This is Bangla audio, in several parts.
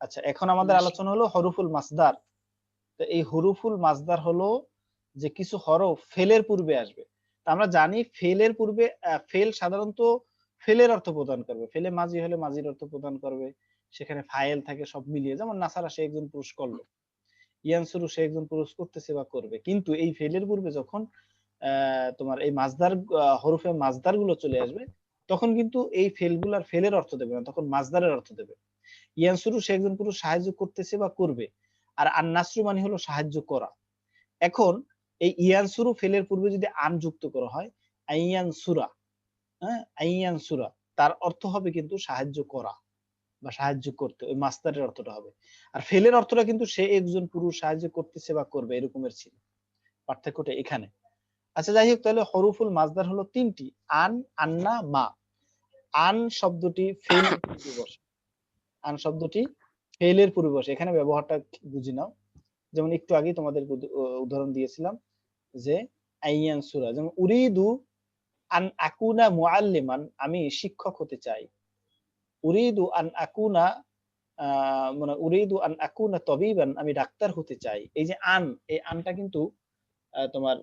আচ্ছা এখন আমাদের আলোচনা হলো হরুফুল মাসদার। তো এই হরুফুল মাসদার হলো যে কিছু হরফ ফেলের পূর্বে আসবে। আমরা জানি ফেলের পূর্বে ফেল সাধারণত ফেলের অর্থ প্রদান করবে। ফেলে মাঝি হলে মাঝির অর্থ প্রদান করবে। সেখানে ফাইল থাকে সব মিলিয়ে। যেমন নাসারা সে একজন পুরুষ করল। ইয়ানসুরু সে একজন পুরুষ করতেছে বা করবে। কিন্তু এই ফেলের পূর্বে যখন আহ, তোমার এই মাজদার আহ, হরফে মাজদারগুলো চলে আসবে তখন কিন্তু এই ফেলগুলার ফেলের অর্থ দেবে না তখন মাজদারের অর্থ দেবে। ইয়ানসুরু সে একজন পুরুষ সাহায্য করতেছে বা করবে। আর আন্নাসরু মানে হলো সাহায্য করা। এখন এই ইয়ানসুরু ফেলের পূর্বে যদি আন যুক্ত করা হয় আইয়ান সুরা হ্যাঁ আইয়ান সুরা তার অর্থ হবে কিন্তু সাহায্য করা বা সাহায্য করতে, ওই মাস্টারের অর্থটা হবে। আর ফেলের অর্থটা কিন্তু সে একজন পুরুষ সাহায্য করতেছে বা করবে এরকমের ছিল। পার্থক্যটা এখানে। আচ্ছা যাই হোক, তাহলে হরুফুল মাজদার হলো তিনটি। আন, আন্না, মা। আন শব্দটি ফেল বসে আন শব্দটি ফেলের পূর্বে এখানে ব্যবহারটা বুঝি নাও। যেমন একটু আগে তোমাদের উদাহরণ দিয়েছিলাম যে আইয়ান সুরা। যেমন উরিদু আন আকুনা মুআল্লিমান আমি শিক্ষক হতে চাই। উরিদু আন আকুনা মানে উরিদু আন আকুনা তবিবান আমি ডাক্তার হতে চাই। এই যে আন এই আনটা কিন্তু তোমার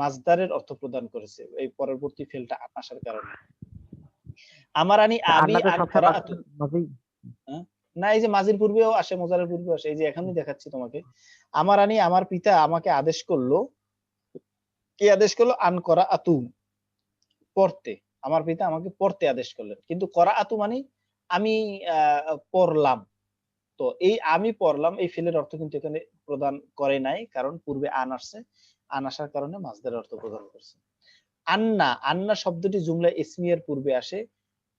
মাজদারের অর্থ প্রদান করেছে। এই পরবর্তী ফেলটা আসার কারণে। আমার আনি আমি আন মাঝি না, এই যে মাঝির পূর্বেও আসে, মোজারের পূর্বেও আসে, এই যে এখনই দেখাচ্ছি তোমাকে। আমার আনি, আমার পিতা আমাকে আদেশ করল, কি আদেশ করল? আন করা আতু, পড়তে। আমার পিতা আমাকে পড়তে আদেশ করলেন। কিন্তু করা আতু মানে আমি পড়লাম। তো এই আমি পড়লাম, এই ফিলের অর্থ কিন্তু এখানে প্রদান করে নাই, কারণ পূর্বে আন আসছে। আন আসার কারণে মাসদের অর্থ প্রদান করছে। আন্না আন্না শব্দটি জুমলা ইসমিয়ার পূর্বে আসে।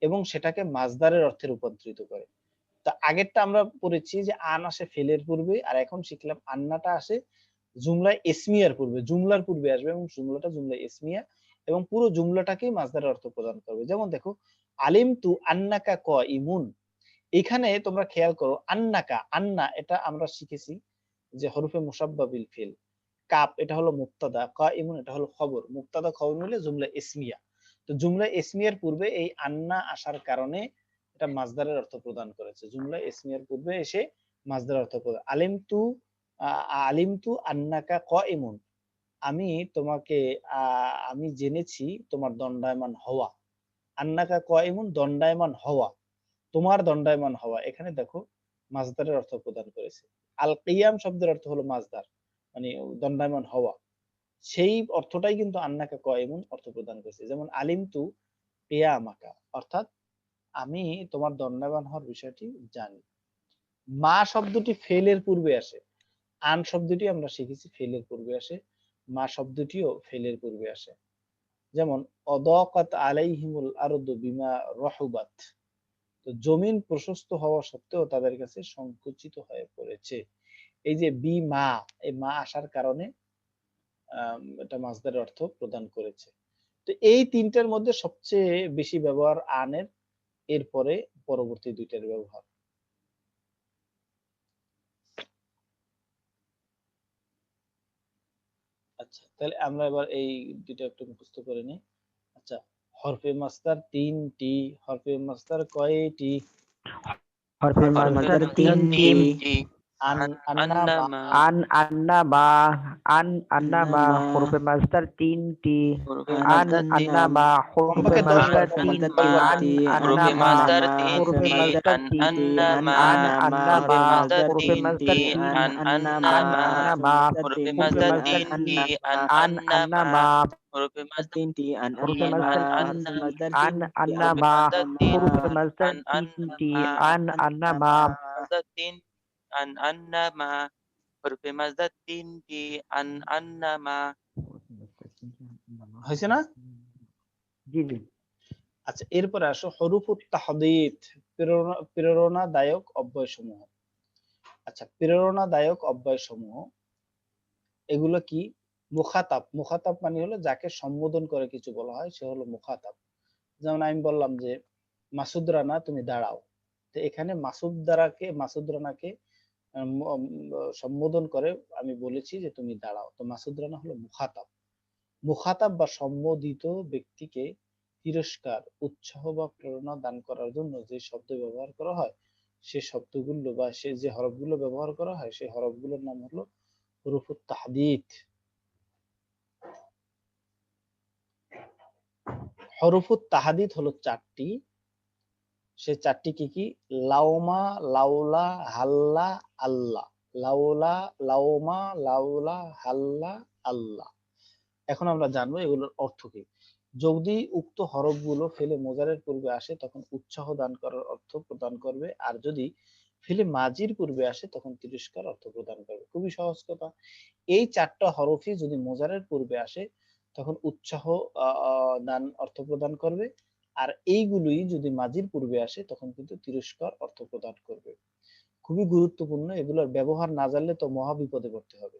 এবং সেটাকে মাজদারের অর্থে রূপান্তরিত করে। তা আগেরটা আমরা পড়েছি যে আন আসে ফেলের পূর্বে, আর এখন শিখলাম আন্নাটা আসে জুমলা এসমিয়ার পূর্বে, জুমলার পূর্বে আসবে এবং জুমলাটা জুমলা এসমিয়া এবং পুরো জুমলাটাকেই মাজদারের অর্থ প্রদান করবে। যেমন দেখো আলিম তু আন্নাকা ক ইমুন এখানে তোমরা খেয়াল করো, আন্নাকা, আন্না এটা আমরা শিখেছি যে হরফে মুসাব্বাবিল ফিল। কাপ এটা হলো মুক্তাদা ক ইমুন এটা হলো খবর। মুক্তাদা খবর মিলে জুমলা ইসমিয়া তো জুমলা ইসমিয়ার পূর্বে এই আন্না আসার কারণে এটা মাজদারের অর্থ প্রদান করেছে। জুমলা ইসমিয়ার পূর্বে এসে মাজদারের অর্থ প্রদান আলিম তু আলিম তু আন্নাকা ক ইমুন আমি তোমাকে আমি জেনেছি তোমার দণ্ডায়মান হওয়া। আন্নাকা ক ইমুন দণ্ডায়মান হওয়া। তোমার দণ্ডায়মান হওয়া। এখানে দেখো মাজদারের অর্থ প্রদান করেছে। আল কিয়াম শব্দের অর্থ হলো মাজদার। মানে দণ্ডায়মান হওয়া। সেই অর্থটাই কিন্তু আন্নাকা কয়মুন অর্থ প্রদান করেছে। যেমন আলিম তু পেয়া আমাকা, অর্থাৎ আমি তোমার দণ্ডায়মান হওয়ার বিষয়টি জানি। মা শব্দটি ফেলের পূর্বে আসে, আন শব্দটি আমরা শিখেছি ফেলের পূর্বে আসে, মা শব্দটিও ফেলের পূর্বে আসে। যেমন, অদকাত আলাইহিমুল আরদু বিমা রহুবাত, তো জমিন প্রশস্ত হওয়া সত্ত্বেও তাদের কাছে সংকুচিত হয়ে পড়েছে। এই যে বি মা এই মা আসার কারণে এটা মাসদারের অর্থ প্রদান করেছে। তো এই তিনটার মধ্যে সবচেয়ে বেশি ব্যবহার আনের এরপরে পরবর্তী দুইটার ব্যবহার। আচ্ছা তাহলে আমরা এবার এই দুইটা একটু মুখস্থ করে নিই। আচ্ছা হরফে মাস্তার তিনটি হরফে মাস্তার কয়টি? হরফে মাঝদার তিনটি। আন আন্না মা, আন আন্না মা আন আন্না মা হরফে মাঝদার তিনটি আন আন্না মা হরফে কমপক্ষে দশ মাঝদার বার তিনটি বলতে আন আন্না মা হরফে মাঝদার তিনটি আন আন্না মা হরফে মাঝদার তিনটি আন আন্না মা হরফে মাঝদার তিনটি আন আন্না মা তিনটি আন হরফে মাঝদার আন আন আন্না মা হরফে মাঝদার হরফে মাজদাদ তিনটি আন আন্নামা হয়েছে না? জি জি। আচ্ছা এরপরে আসো হরুফুত তাহদিদ প্রেরণা প্রেরণাদায়ক অব্যয় সমূহ আচ্ছা প্রেরণাদায়ক অব্যয় সমূহ এগুলো কি? মুখাতাব। মুখাতাব মানে হলো যাকে সম্বোধন করে কিছু বলা হয় সে হলো মুখাতাব। যেমন আমি বললাম যে মাসুদ রানা তুমি দাঁড়াও। তো এখানে মাসুদ দ্বারাকে মাসুদ রানাকে সম্বোধন করে, আমি বলেছি যে তুমি দাঁড়াও। তো মাসুদ রানা হলো মুখাতাব। মুখাতাব বা সম্বোধিত ব্যক্তিকে তিরস্কার, উৎসাহ বা প্রেরণা দান করার জন্য যে শব্দ ব্যবহার করা হয়, সে শব্দগুলো বা সে যে হরফগুলো ব্যবহার করা হয়, সেই হরফগুলোর নাম হলো হরুফুত তাহদিদ। হরুফুত তাহাদিদ হলো চারটি সে চারটি কি কি? লাউমা লাউলা হাল্লা আল্লাহ লাউলা লাউমা লাউলা হাল্লা আল্লাহ এখন আমরা জানব এগুলোর অর্থ কি। যদি উক্ত হরফগুলো ফেলে মোজারের পূর্বে আসে, তখন উৎসাহ দান করার অর্থ প্রদান করবে। আর যদি ফেলে মাজির পূর্বে আসে, তখন তিরস্কার অর্থ প্রদান করবে। খুবই সহজ কথা। এই চারটা হরফই যদি মোজারের পূর্বে আসে, তখন উৎসাহ দান অর্থ প্রদান করবে। আর এইগুলোই যদি মাজির পূর্বে আসে তখন কিন্তু তিরস্কার অর্থ প্রদান করবে। খুবই গুরুত্বপূর্ণ এগুলোর ব্যবহার না জানলে তো মহা বিপদে পড়তে হবে।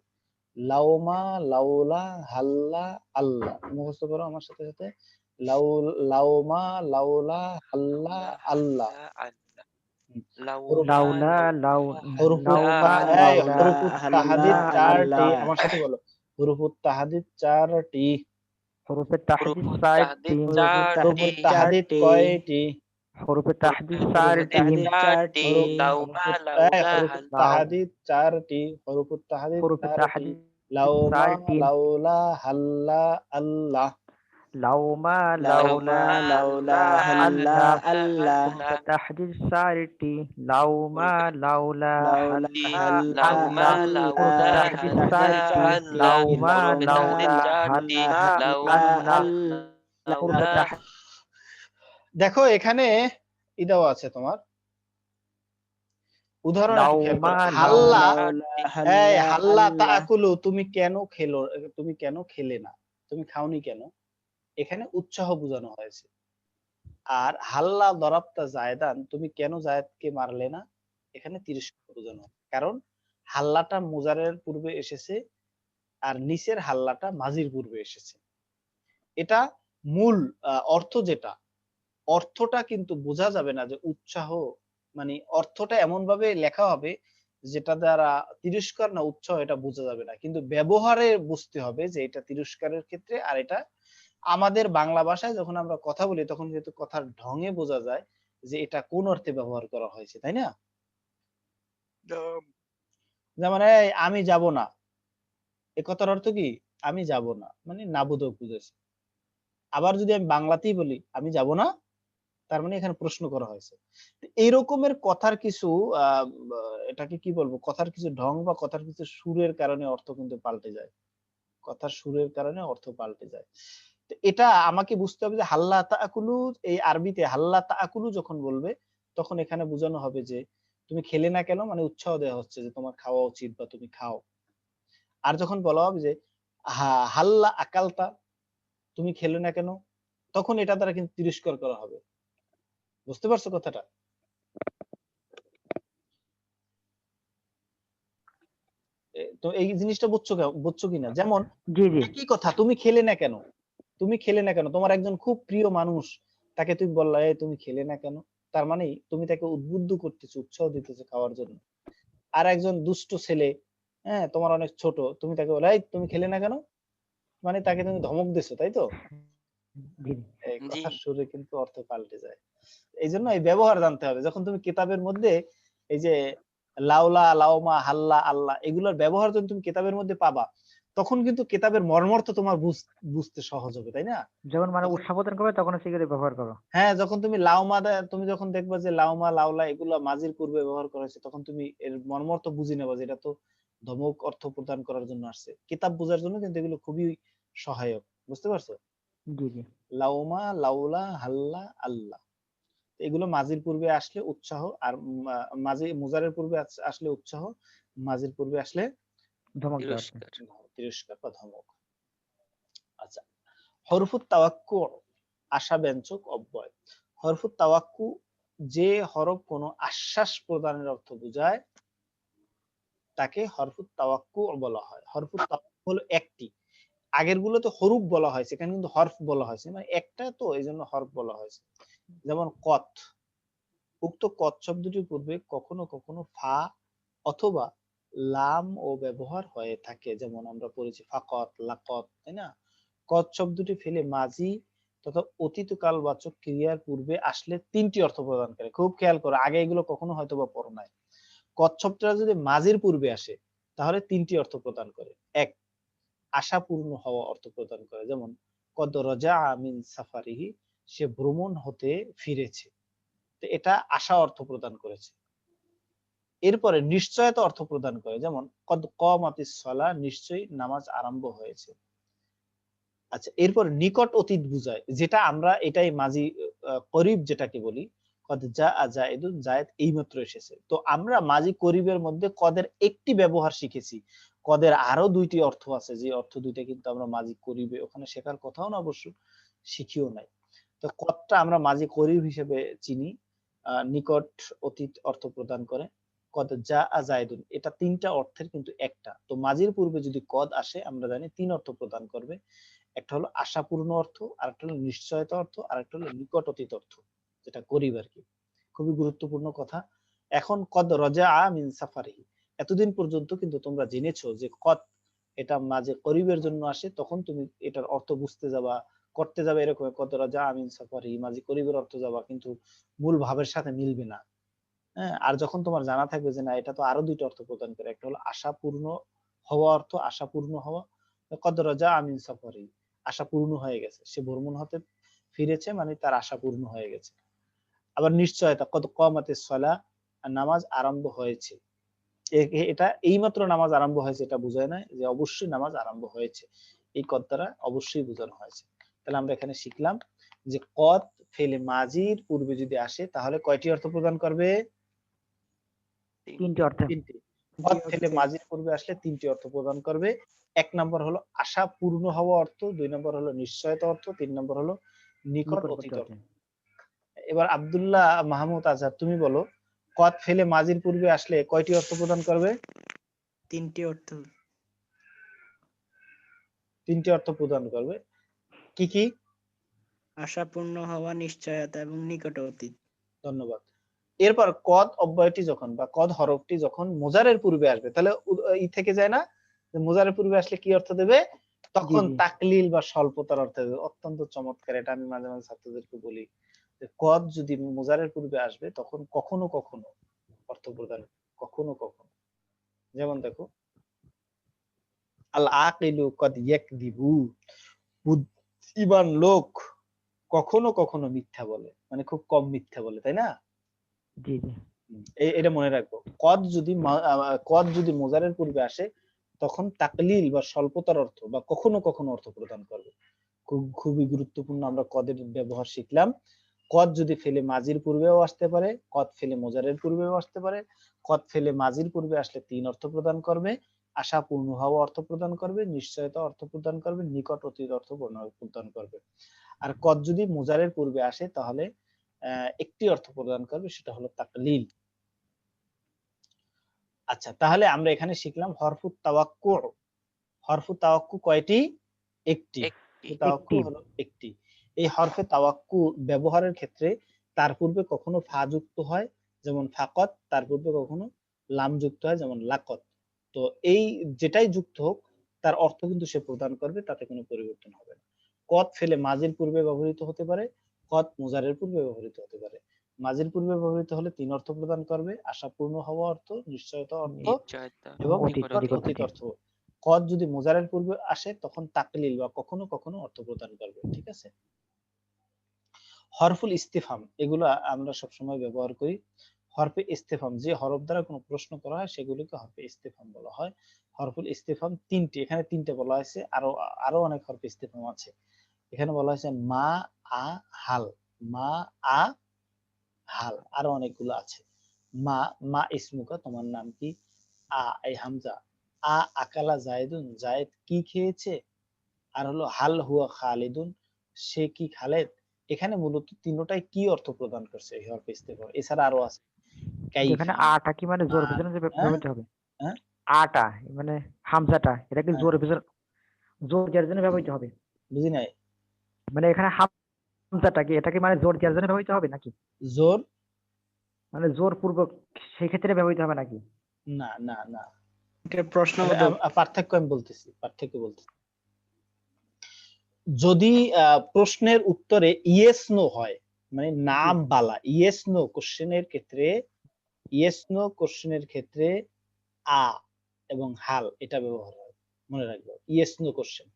লাউমা লাউলা হাল্লা আল্লাহ মুখস্থ করো আমার সাথে সাথে। লাউ লাউমা লাউলা হাল্লা আল্লাহ লাউলা আমার সাথে বলো। হুরুফুত তাহাদিদ চারটি। হরফে তাহদিদ হুরুফুত চারটি তাহদিদ চারটি। হুরুফুত তাহাদিদ কয়টি? হরফে চারটি চারটি। হরফে লাউলা। লাউলা হাল্লা আল্লাহ। লাউমা লাউলা হরফে তাহদিদ চারটি হাল্লা লাউমা হরফে তাহদিদ লাউলা চারটি হাল্লা লাউমা আল্লাহ হরফে লাউলা তাহদিদ দেখো এখানে ই দেওয়া আছে তোমার। উদাহরণ। লাউমা হাল্লা। হাল্লা তাকুলু তুমি কেন খেলো? তুমি কেন খেলে না? তুমি খাওনি কেন? এখানে উৎসাহ বোঝানো হয়েছে। আর হাল্লা দরাপ্তা জায়দান, তুমি কেন জায়দকে মারলে না? এখানে তিরস্কার বোঝানো। কারণ হাল্লাটা মুজারের পূর্বে এসেছে আর নিচের হাল্লাটা মাজির পূর্বে এসেছে। এটা মূল অর্থ যেটা, অর্থটা কিন্তু বোঝা যাবে না যে উৎসাহ মানে অর্থটা এমন ভাবে লেখা হবে যেটা দ্বারা তিরস্কার না উৎসাহ এটা বোঝা যাবে না। কিন্তু ব্যবহারে বুঝতে হবে যে এটা তিরস্কারের ক্ষেত্রে আর এটা আমাদের বাংলা ভাষায় যখন আমরা কথা বলি তখন কিন্তু কথার ঢঙে বোঝা যায় যে এটা কোন অর্থে ব্যবহার করা হয়েছে তাই না? যেমন এই আমি যাব না। এ কথার অর্থ কি? আমি যাব না। মানে নাবোধক বুঝেছে। আবার যদি আমি বাংলাতেই বলি আমি যাব না? তার মানে এখানে প্রশ্ন করা হয়েছে। এই রকমের কথার কিছু এটাকে কি বলব? কথার কিছু ঢং বা কথার কিছু সুরের কারণে অর্থ কিন্তু পাল্টে যায়। কথার সুরের কারণে অর্থ পাল্টে যায়। এটা আমাকে বুঝতে হবে যে হাল্লা তাকুলু এই আরবিতে হাল্লা তাকুলু যখন বলবে তখন এখানে বোঝানো হবে যে তুমি খেলে না কেন? মানে উৎসাহ দেওয়া হচ্ছে যে তোমার খাওয়া উচিত বা তুমি খাও। আর যখন বলা হবে যে হাল্লা আকালতা তুমি খেলে না কেন? তখন এটা দ্বারা কিন্তু তিরস্কার করা হবে। বুঝতে পারছ কথাটা? তো এই জিনিসটা বুঝছ বুঝছ কিনা? যেমন একই কথা তুমি খেলে না কেন? তুমি খেলে না কেন? তোমার একজন খুব প্রিয় মানুষ তাকে তুমি বললা এই তুমি খেলে না কেন? তার মানে তুমি তাকে উদ্বুদ্ধ করতেছো উৎসাহ দিতেছো খাওয়ার জন্য। আর একজন দুষ্ট ছেলে হ্যাঁ তোমার অনেক ছোট তুমি তাকে বলে এই তুমি খেলে না কেন? মানে তাকে তুমি ধমক দিছো তাই তো। কথার সুরে কিন্তু অর্থ পাল্টে যায়। এই জন্য এই ব্যবহার জানতে হবে। যখন তুমি কিতাবের মধ্যে এই যে লাউলা লাউমা হাল্লা আল্লাহ এগুলোর ব্যবহার যখন তুমি কিতাবের মধ্যে পাবা তখন কিন্তু কিতাবের মর্মর্থ তোমার বুঝতে সহজ হবে তাই না? যখন মানে উৎসাহ প্রদান করবে তখন সেগুলো ব্যবহার করো। হ্যাঁ যখন তুমি লাউমা তুমি যখন দেখবা যে লাউমা লাউলা এগুলো মাজির পূর্বে ব্যবহার করা হয়েছে তখন তুমি এর মর্মর্থ বুঝে নেবা যে এটা তো ধমক অর্থ প্রদান করার জন্য আসছে। কিতাব বোঝার জন্য কিন্তু এগুলো খুবই সহায়ক বুঝতে পারছ? জি জি। লাউমা লাউলা হাল্লা আল্লাহ এগুলো মাজির পূর্বে আসলে উৎসাহ আর মা- মাঝি মুজারের পূর্বে আসলে উৎসাহ মাজির পূর্বে আসলে ধমক। তিরস্কার বা ধমক। আচ্ছা হরফুত তাওয়াক্কু আশা ব্যঞ্জক অব্যয়। হরফুত তাওয়াক্কু যে হরফ কোনো আশ্বাস প্রদানের অর্থ বোঝায়, তাকে হরফুত তাওয়াক্কু বলা হয়। হরফুত তাওয়াক্কু হলো একটি। আগের গুলোতে হরুফ বলা হয়েছে, এখানে কিন্তু হরফ বলা হয়েছে। মানে একটা তো এই জন্য হরফ বলা হয়েছে। যেমন কত, উক্ত কত শব্দটির পূর্বে কখনো কখনো ফা অথবা লাম ও ব্যবহার হয়ে থাকে। যেমন আমরা পড়েছি ফাকত, লাকত, তাই না? কত শব্দটি ফেলে মাজি তথা অতীতকাল বাচক ক্রিয়ার পূর্বে আসলে তিনটি অর্থ প্রদান করে। খুব খেয়াল করো, আগে এগুলো কখনো হয়তো বা পড়ো নাই। কচ্ছপটা যদি মাঝির পূর্বে আসে, তাহলে তিনটি অর্থ প্রদান করে। এক, আশাপূর্ণ হওয়া অর্থ প্রদান করে। যেমন, কদ রজা আমিন সাফারিহি সে ভ্রমণ হতে ফিরেছে। তো এটা আশা অর্থ প্রদান করেছে। এরপরে নিশ্চয়তা অর্থ প্রদান করে। যেমন, কদ কমাতিস সলা নিশ্চয়ই নামাজ আরম্ভ হয়েছে। আচ্ছা এরপর নিকট অতীত বুঝায়, যেটা আমরা এটাই মাঝি করিব যেটাকে বলি, কদ যা জায়েদুন জায়েদ এইমাত্র এসেছে। তো আমরা মাঝি করিবের মধ্যে কদের একটি ব্যবহার শিখেছি। কদের আরও দুইটি অর্থ আছে, যে অর্থ দুইটা কিন্তু আমরা মাঝি করিবে, ওখানে শেখার কথাও না অবশ্য, শিখিও নাই। তো কদটা আমরা মাঝি করিব হিসেবে চিনি নিকট অতীত অর্থ প্রদান করে। কদ যা জায়দুন। এটা তিনটা অর্থের কিন্তু একটা। তো মাঝির পূর্বে যদি কদ আসে, আমরা জানি তিন অর্থ প্রদান করবে। একটা হলো আশাপূর্ণ অর্থ আর একটা হলো নিশ্চয়তা অর্থ আর একটা হলো নিকট অতীত অর্থ, যেটা করিব আর কি। খুবই গুরুত্বপূর্ণ কথা। এখন কদ রজা মিন সাফারি। এতদিন পর্যন্ত কিন্তু তোমরা জেনেছো যে কদ এটা মাঝে করিবের জন্য আসে, তখন তুমি এটার অর্থ বুঝতে যাবা, করতে যাবে এরকম। কদ রজা আমিন সাফারি, মাঝে করিবের অর্থ যাবা কিন্তু মূল ভাবের সাথে মিলবে না। হ্যাঁ আর যখন তোমার জানা থাকবে যে না, এটা তো আরও দুইটা অর্থ প্রদান করে। একটা হলো আশাপূর্ণ হওয়া অর্থ, আশাপূর্ণ হওয়া। কদ রজা আমিন সাফারি আশা পূর্ণ হয়ে গেছে। সে ভ্রমণ হতে ফিরেছে মানে তার আশা পূর্ণ হয়ে গেছে। আবার নিশ্চয়তা কত কমাতে সলা নামাজ আরম্ভ হয়েছে। এটা এইমাত্র নামাজ আরম্ভ হয়েছে, এটা বোঝায় না যে অবশ্যই নামাজ আরম্ভ হয়েছে। এই কদ দ্বারা অবশ্যই বোঝানো হয়েছে। তাহলে আমরা এখানে শিখলাম যে কদ ফেলে মাজির পূর্বে যদি আসে, তাহলে কয়টি অর্থ প্রদান করবে? তিনটি অর্থে। ফেলে মাঝির পূর্বে আসলে তিনটি অর্থ প্রদান করবে। এক নম্বর হলো আশা পূর্ণ হওয়া অর্থ দুই নম্বর হলো নিশ্চয়তা অর্থ তিন নম্বর হলো নিকট অতীত অর্থ। এবার আব্দুল্লাহ মাহমুদ আজহার তুমি বলো কদ ফেলে মাঝির পূর্বে আসলে কয়টি অর্থ প্রদান করবে? তিনটি অর্থ। তিনটি অর্থ প্রদান করবে। কি কি? আশাপূর্ণ হওয়া নিশ্চয়তা এবং নিকট অতীত। ধন্যবাদ। এরপর কদ অব্যয়টি যখন বা কদ হরফটি যখন মোজারের পূর্বে আসবে তাহলে ই থেকে যায় না? যে মোজারের পূর্বে আসলে কি অর্থ দেবে? তখন তাকলিল বা স্বল্পতার অর্থ দেবে। অত্যন্ত চমৎকার এটা আমি মাঝে মাঝে ছাত্রদেরকে বলি। যে কদ যদি মোজারের পূর্বে আসবে তখন কখনো কখনো অর্থ প্রদান কখনো কখনো। যেমন দেখো আল আকিলু কদ ইয়াকদিবু বুদ্ধিমান লোক কখনো কখনো মিথ্যা বলে মানে খুব কম মিথ্যা বলে তাই না? এটা মনে রাখব। কদ যদি কদ যদি মোজারের পূর্বে আসে, তখন তাকলিল বা স্বল্পতার অর্থ বা কখনো কখনো অর্থ প্রদান করবে। খুব, খুবই গুরুত্বপূর্ণ আমরা কদের ব্যবহার শিখলাম। কদ যদি ফেলে মাজির পূর্বেও আসতে পারে, কদ ফেলে মোজারের পূর্বেও আসতে পারে, কদ ফেলে মাজির পূর্বে আসলে তিন অর্থ প্রদান করবে আশা পূর্ণ হওয়া অর্থ প্রদান করবে, নিশ্চয়তা অর্থ প্রদান করবে, নিকট অতীত অর্থ প্রদান করবে। আর কদ যদি মোজারের পূর্বে আসে, তাহলে একটি অর্থ প্রদান করবে সেটা হলো তাকলিল। আচ্ছা তাহলে আমরা এখানে শিখলাম হরফু তাওয়াক্কু হরফু তাওয়াক্কু কয়টি? একটি। তাওয়াক্কু হলো একটি। এই হরফে তাওয়াক্কু ব্যবহারের ক্ষেত্রে তার পূর্বে কখনো ফা যুক্ত হয় যেমন ফাকত তার পূর্বে কখনো লাম যুক্ত হয় যেমন লাকত। তো এই যেটাই যুক্ত হোক তার অর্থ কিন্তু সে প্রদান করবে তাতে কোনো পরিবর্তন হবে না। কত ফেলে মাজির পূর্বে ব্যবহৃত হতে পারে কত মুজারের পূর্বে ব্যবহৃত হতে পারে। মাজির পূর্বে ব্যবহৃত হলে তিন অর্থ প্রদান করবে আশাপূর্ণ হওয়া অর্থ নিশ্চয়তা অর্থ এবং অতীত। অর্থ। কদ যদি মোজারের পূর্বে আসে তখন তাকলিল বা কখনো কখনো অর্থ প্রদান করবে ঠিক আছে? হরফুল ইস্তিফাম এগুলো আমরা সবসময় ব্যবহার করি। হরফে ইস্তেফাম যে হরফ দ্বারা কোনো প্রশ্ন করা হয় সেগুলিকে হরফে ইস্তেফাম বলা হয়। হরফুল ইস্তেফাম তিনটি এখানে তিনটে বলা হয়েছে আরও আরও অনেক হরফে ইস্তেফাম আছে। এখানে বলা হয়েছে মা আ হাল। মা আ হাল। আরও অনেকগুলো আছে। মা মা ইসমুকা তোমার নাম কি? আ এই হামজা। আ আকালা জায়েদুন। জায়েদ কি খেয়েছে? আর হলো হাল হুয়া খালিদুন। সে কি খালেদ? এখানে মূলত তিনটাই কি অর্থ প্রদান করছে এই হরফে ইস্তেফাম এছাড়া আরও আছে। এখানে আটা কি মানে জোর হ্যাঁ? ব্যবহৃত হবে? হ্যাঁ? আটা মানে হামজাটা এটা কি হ্যাঁ। জোর পেছনে জোর দেওয়ার জন্য ব্যবহৃত হবে? বুঝি নাই। মানে এখানে হামজাটা কি? এটা কি মানে জোর দেওয়ার জন্য ব্যবহৃত হবে নাকি? জোর? মানে জোর পূর্বক সেই ক্ষেত্রে ব্যবহৃত হবে নাকি? না না না। এটা প্রশ্ন পার্থক্য আমি বলতেছি পার্থক্য বলতেছি। যদি আহ, প্রশ্নের উত্তরে ইয়েস নো হয় মানে নাম বালা ইয়েস নো কোশ্চেনের ক্ষেত্রে ইয়েস নো কোশ্চেনের ক্ষেত্রে আ এবং হাল এটা ব্যবহার হয়। মনে রাখব ইয়েস নো কোশ্চেন।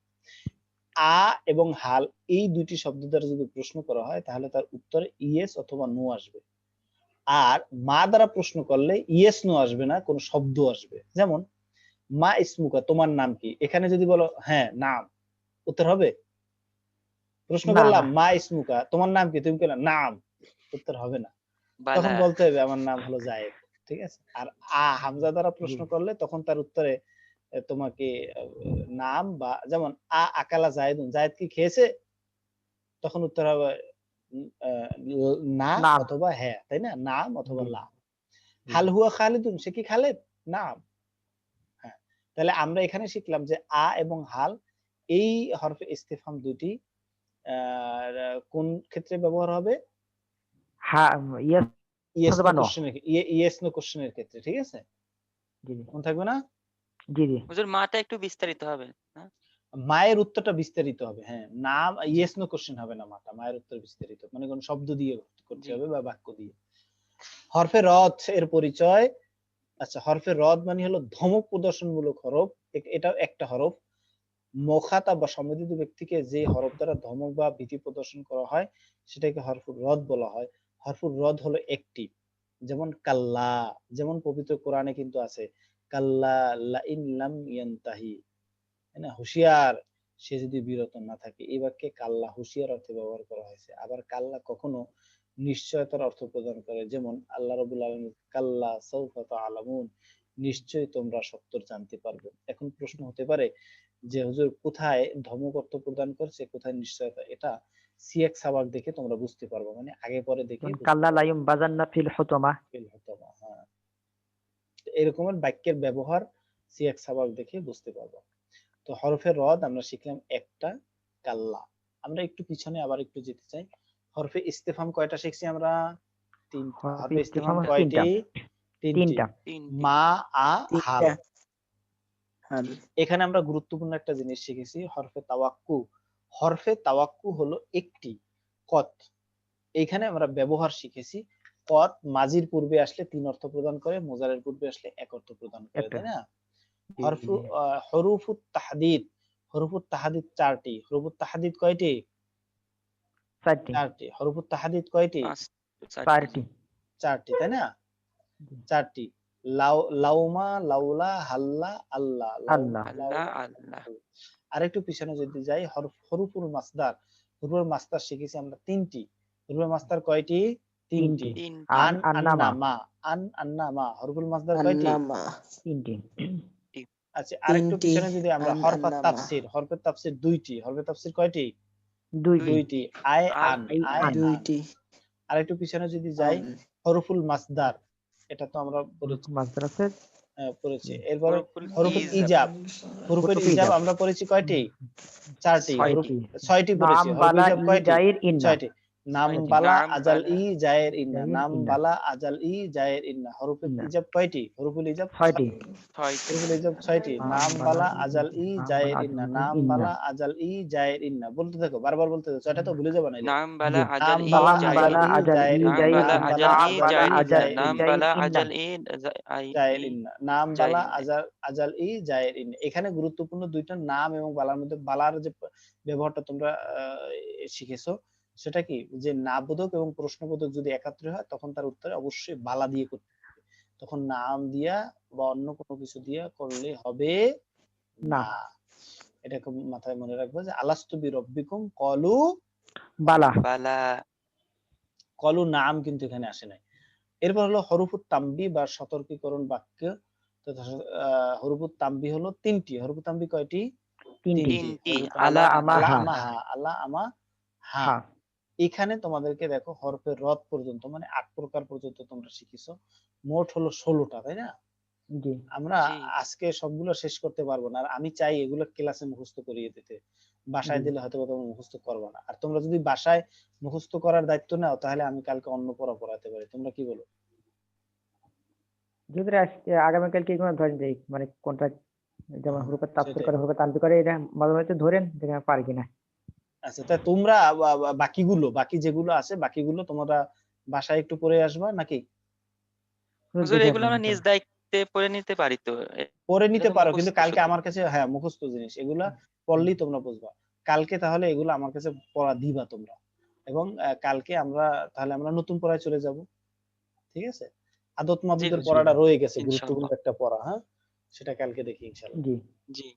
আ এবং হাল এই দুইটি শব্দ দ্বারা যদি প্রশ্ন করা হয় তাহলে তার উত্তরে ইয়েস অথবা নো আসবে। আর মা দ্বারা প্রশ্ন করলে ইয়েস নো আসবে না কোনো শব্দ আসবে। যেমন মা ইসমুকা তোমার নাম কি? এখানে যদি বলো হ্যাঁ নাম। উত্তর হবে? প্রশ্ন করলাম। মা ইসমুকা তোমার নাম কি? তুমি বললে নাম। উত্তর হবে না। তখন বলতে হবে আমার নাম হলো জায়েদ ঠিক আছে? আর আ হামজা দ্বারা প্রশ্ন করলে তখন তার উত্তরে তোমাকে নাম বা যেমন আ আকালা জায়েদুন জায়েদ কি খেয়েছে? তখন উত্তর হবে না অথবা হ্যাঁ তাই না? নাম অথবা। লা হাল হুয়া খালিদুন সে কি খালেদ নাম। হ্যাঁ তাহলে আমরা এখানে শিখলাম যে আ এবং হাল এই হরফে ইস্তেফাম দুটি আহ, কোন ক্ষেত্রে ব্যবহার হবে? হ্যাঁ ইয়েস ইয়েস নো কোশ্চেনের ক্ষেত্রে ঠিক আছে? মনে থাকবে না? জি জি। হুজুর মাটা একটু বিস্তারিত হবে মায়ের উত্তরটা বিস্তারিত হবে হ্যাঁ। নাম ইয়েস নো কোশ্চেন হবে না মাটা। মায়ের উত্তর বিস্তারিত। মানে কোন শব্দ দিয়ে করতে হবে বা বাক্য দিয়ে। হরফে রথ এর পরিচয় আচ্ছা হরফে রদ মানে হলো ধমক প্রদর্শনমূলক হরফ। এ- এটাও একটা হরফ। মোখাতা বা সম্বোধিত ব্যক্তিকে যে হরফ দ্বারা ধমক বা ভীতি প্রদর্শন করা হয় সেটাকে হরফুর রদ বলা হয়। হরফুর রদ হলো একটি। যেমন কাল্লা যেমন পবিত্র কোরআনে কিন্তু আছে। কাল্লা লা লাম ইয়ান্তাহি। না? হুঁশিয়ার সে যদি বিরত না থাকে। এই বাক্যে কাল্লা হুঁশিয়ার অর্থে ব্যবহার করা হয়েছে। আবার কাল্লা কখনো নিশ্চয়তার অর্থ প্রদান করে। যেমন আল্লাহ রবুল আলমী কাল্লা সৌফা আলামুন নিশ্চয়ই তোমরা সত্তর জানতে পারবে। এখন প্রশ্ন হতে পারে যে হুজুর কোথায় ধমক অর্থ প্রদান করছে কোথায় নিশ্চয়তা? এটা সিএক সাবাক দেখে তোমরা বুঝতে পারবে। মানে আগে পরে দেখে কাল্লা লাইম বাজান্না ফিল হুতমা। ফিল হতো না হ্যাঁ। এরকমের বাক্যের ব্যবহার সিয়াক সাবাক দেখে বুঝতে পারব। তো হরফে রদ আমরা শিখলাম একটা কাল্লা। আমরা একটু পিছনে আবার একটু যেতে চাই। হরফে ইস্তেফাম কয়টা শিখছি আমরা? তিন হরফে ইস্তেফাম কয়টি? তিনটা। মা আ হাল। হাল এখানে আমরা গুরুত্বপূর্ণ একটা জিনিস শিখেছি হরফে তাওয়াক্কু। হরফে তাওয়াক্কু হলো একটি কত। এইখানে আমরা ব্যবহার শিখেছি কত মাজির পূর্বে আসলে তিন অর্থ প্রদান করে মোজারের পূর্বে আসলে এক অর্থ প্রদান করে তাই না? হরফু জি। তাহাদিদ হরুফুত তাহাদিদ চারটি। হরুফুত তাহাদিদ কয়টি? চারটি। চারটি। হরুফুত তাহাদিদ কয়টি চারটি। চারটি। তাই না? চারটি। লাউ লাউমা লাউলা হাল্লা আল্লাহ আল্লাহ। আল্লাহ। আরেকটু পিছনে যদি যাই হরফ হরুফুল মাসদার। হরুফুল মাসদার শিখেছি আমরা তিনটি। হরুফুল মাসদার কয়টি? তিনটি। তিনটি। তিনটি। আন আন আন্নামা। আন্নামা। আন আন্নামা। হরফুল মাসদার কয়টি? তিনটি আচ্ছা আরেকটু পিছনে যদি আমরা আন হরফাত আন্নামা। তাফসির দুইটি। হরফের তাফসির কয়টি? দুইটি। আয় আন। আয় আন। আন। দুইটি। আরেকটু পিছনে যদি যাই হরফুল মাসদার এটা তো আমরা আহ, পড়েছি। এরপরে হরফুল হরফুল ইজাব। ইজাব। হরফুল ইজাব ইজাব। আমরা পড়েছি কয়টি? চারটি। ছয়টি পড়েছি। হরফ ইজাব কয়টি? ছয়টি। নাম। বালা আজাল ই জায়ের ইন্না নাম বালা আজাল ই জায়ের ইন্না হরফুল ইজাব কয়টি হরফুল ইজাব ছয়টি হরফুল ইজাব ছয়টি নাম বালা আজাল ই জায়ের ইন্না নাম। বালা আজাল ই জায়ের ইন্না বলতে থাকো বারবার বলতে থাকো ছয়টা তো ভুলে যাবে না নাম বালা আজাল ই জায়ের আজাল ই জায়ের নাম বালা ইন্না। আজাল ই জায়ের ইন্না। নাম বালা আজাল। আজাল ই জায়ের ইন্না এখানে গুরুত্বপূর্ণ দুইটা নাম এবং বালার মধ্যে বালার যে ব্যবহারটা তোমরা আহ, শিখেছো সেটা কি? যে নাবোধক এবং প্রশ্নবোধক যদি একাত্রে হয় তখন তার উত্তরে অবশ্যই বালা দিয়ে করতে হবে। তখন নাম দিয়া বা অন্য কোনো কিছু দিয়া করলে হবে না। না এটা খুব মাথায় মনে রাখব যে আলাস্তু বি রব্বিকুম কলু বালা। বালা। কলু নাম কিন্তু এখানে আসে নাই। এরপর হলো হরুফুত তাম্বি বা সতর্কীকরণ বাক্য। হরুফুত তাম্বি হলো তিনটি। হরুফুত তাম্বি কয়টি? তিনটি। আলা আমা আলা হা। আমা আলা আমা হা। এখানে তোমাদেরকে দেখো হরফের রদ পর্যন্ত মানে আট প্রকার পর্যন্ত তোমরা শিখেছো। মোট হলো ষোলোটা তাই না? আমরা আজকে সবগুলো শেষ করতে পারব না আর আমি চাই এগুলো ক্লাসে মুখস্থ করিয়ে দিতে। বাসায় দিলে হয়তো বা তোমরা মুখস্থ করবে না। আর তোমরা যদি বাসায় মুখস্থ করার দায়িত্ব নাও তাহলে আমি কালকে অন্য পড়া পড়াতে পারি। তোমরা কি বলো? যদি আজকে আগামীকালকে কোনো ধরেন যে মানে কোনটা যেমন হুরুপের তাফসীর সেটাই। করে হুরুপের তানবি করে এটা মাঝে মাঝে ধরেন দেখেন পারি কিনা। আচ্ছা তা তোমরা বাকিগুলো বাকি যেগুলো আছে বাকিগুলো তোমরা বাসায় একটু পড়ে আসবা নাকি? হুজুর এগুলো আমরা নিজ দায়িত্বে পড়ে নিতে পারি তো। পড়ে নিতে পারো কিন্তু কালকে আমার কাছে হ্যাঁ মুখস্থ জিনিস। এগুলা পড়লেই তোমরা বুঝবা। কালকে তাহলে এগুলো আমার কাছে পড়া দিবা তোমরা। এবং কালকে আমরা তাহলে আমরা নতুন পড়ায় চলে যাব। ঠিক আছে? আদত মাবুদের হুজুর। পড়াটা রয়ে গেছে গুরুত্বপূর্ণ একটা পড়া হ্যাঁ? সেটা কালকে দেখি ইনশাআল্লাহ জি। জি।